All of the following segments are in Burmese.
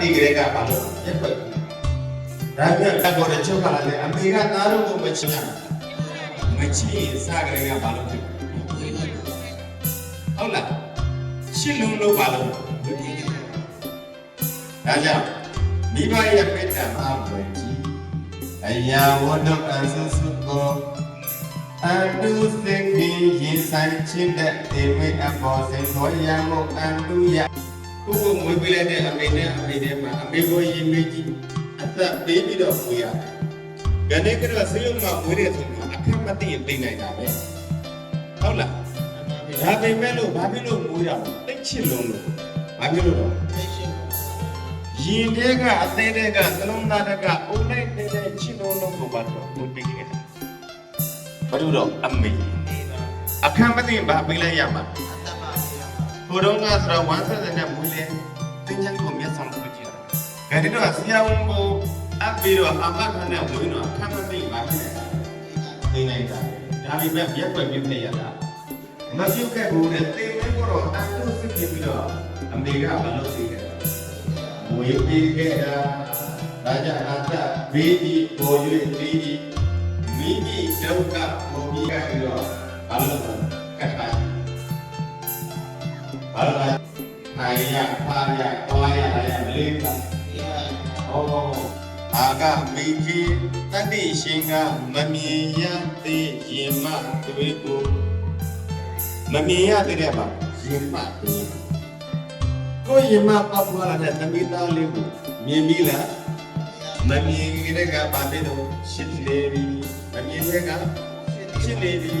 ဒီကလေးကပါလို့ရက်ွက်။ဒါပြန်တက်ပေါ်တဲ့ချုပ်ကလည်းအမေကသားတို့ကိုမချင်ဘူး။မချင်စကားကပါလို့ဖြစ်။ဟုတ်လား။ ရှင်းလုံးလို့ဘာလို့ဒါကြောင့်မိဘရဲ့ပိတ္တမဘွယ်ကြီးအရာဝတ္တအဆုစုကိုအတုစိတ်ကြီးရင်ဆိုင်ခြင်းတဲ့ဒီဝိအပေါ်စိတ်တော်ရမှုအတုရကိုကိုမွေးပေးလိုက်တဲ့အမေနဲ့အမေနဲ့မှာအမေကိုရင်မေးကြည့်အသက်ပေးပြီးတော့မွေးရတယ်။ဂနေ့ကတော့ဆေးရုံမှာမွေးတဲ့ဆိုတော့အခက်မသိရင်သိနိုင်တာပဲ။ဟုတ်လား။ ဒါပေမဲ့လို့ဘာဖြစ်လို့မွေးရလဲ။သိချစ်လုံးလို့။ဘာဖြစ်လို့လဲ။ရင်ထဲကအသေးတဲ့ကနှလုံးသားတကအုံလိုက်နေတဲ့ချစ်လုံးလုံးကိုဘာလို့မွေးပေးခဲ့လဲ။ဘာလို့တော့အမေအခက်မသိရင်ဘာပေးလိုက်ရမှာလဲ။ဘုရုံးကဆိုတော့ဝမ်းဆက်တဲ့နဲ့မွေးလေတင်းချမ်းကိုမျက်ဆောင်ပြုကြည့်ရတယ်။ဒါဒီတော့ဆရာဝန်ကိုအပ်ပြီးတော့အမခနဲ့ဝင်းတော့အခက်မသိပါဘူးလေ။သိနေတာ။ဒါပေမဲ့ရက်ွက်ပြည့်နေရတာ။ မပြုတ်ခဲ့ဘူးတဲ့သိမင်းကတော့အတူစစ်ပြီးတော့အမေကမလုပ်သေးခဲ့တာ။မွေးပြီးခဲ့တာဒါကြအတ္တဘေးကြီးပေါ်၍ပြီးကြီးမိမိဒုက္ခပေါ်ပြီးခဲ့ပြီးတော့ဘာလို့လဲကတ်ပါဘာလို့လဲထိုင်ရဖားရသွားရရမလေးကဟောအာကမိကြီးတတိရှင်ကမမြင်ရသေးရင်မတွေးကို မမြင်ရသေးတဲ့မှာရင်မတွေးကိုရင်မပောက်သွားတဲ့သမီးသားလေးကိုမြင်ပြီလားမမြင်တဲ့ကဘာဖြစ်တော့ရှစ်နေပြီမမြင်တဲ့ကရှစ်နေပြီ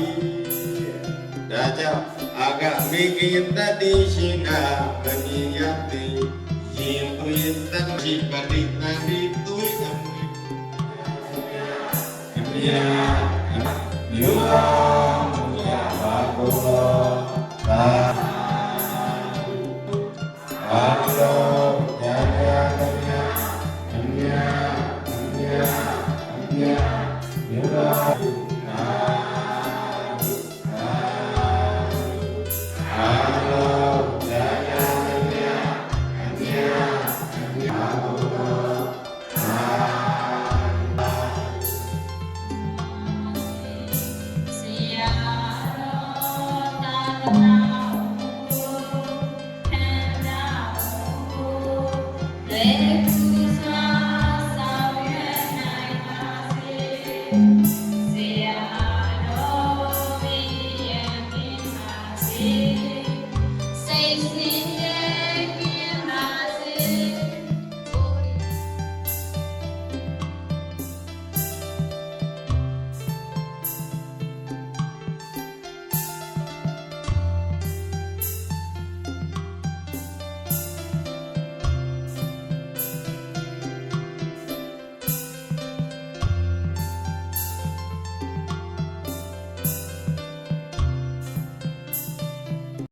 ဒါကြောင့်အာကမေကိယတတိရှင်ကမမြင်ရသည်ရင်သွေးတတ်ရှိပရိသန္တိသွေးအမွေအမြာမြို့တော် Amen.